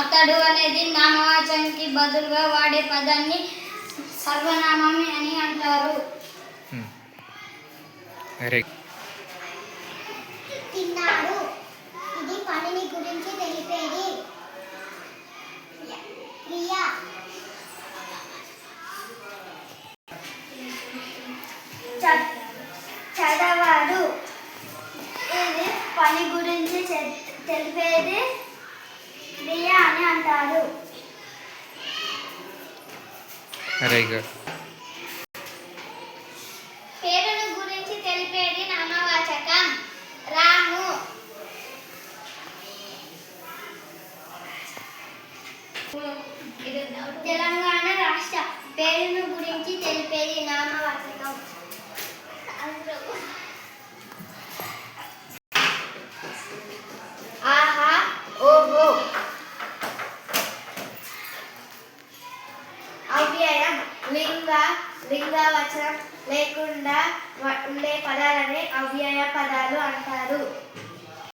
అతడు అనేది నామవాచకానికి బదులుగా వాడే పదాన్ని సర్వనామం అని అంటారు. తిన్నాడు. ఇది పనిని గురించి తెలిపేది. క్రియ చదవాడు. ఇది పని గురించి తెలిపేది క్రియ అని అంటారు వెరీ గుడ్ పేరును గురించి తెలిపేది నామవాచకం. రాము. తెలంగాణ రాష్ట్ర పేరును గురించి తెలిపేది నామవాచకం. అవ్యయం లింగ లింగవచనం లేకుండా ఉండే పదాలని అవ్యయ పదాలు అంటారు.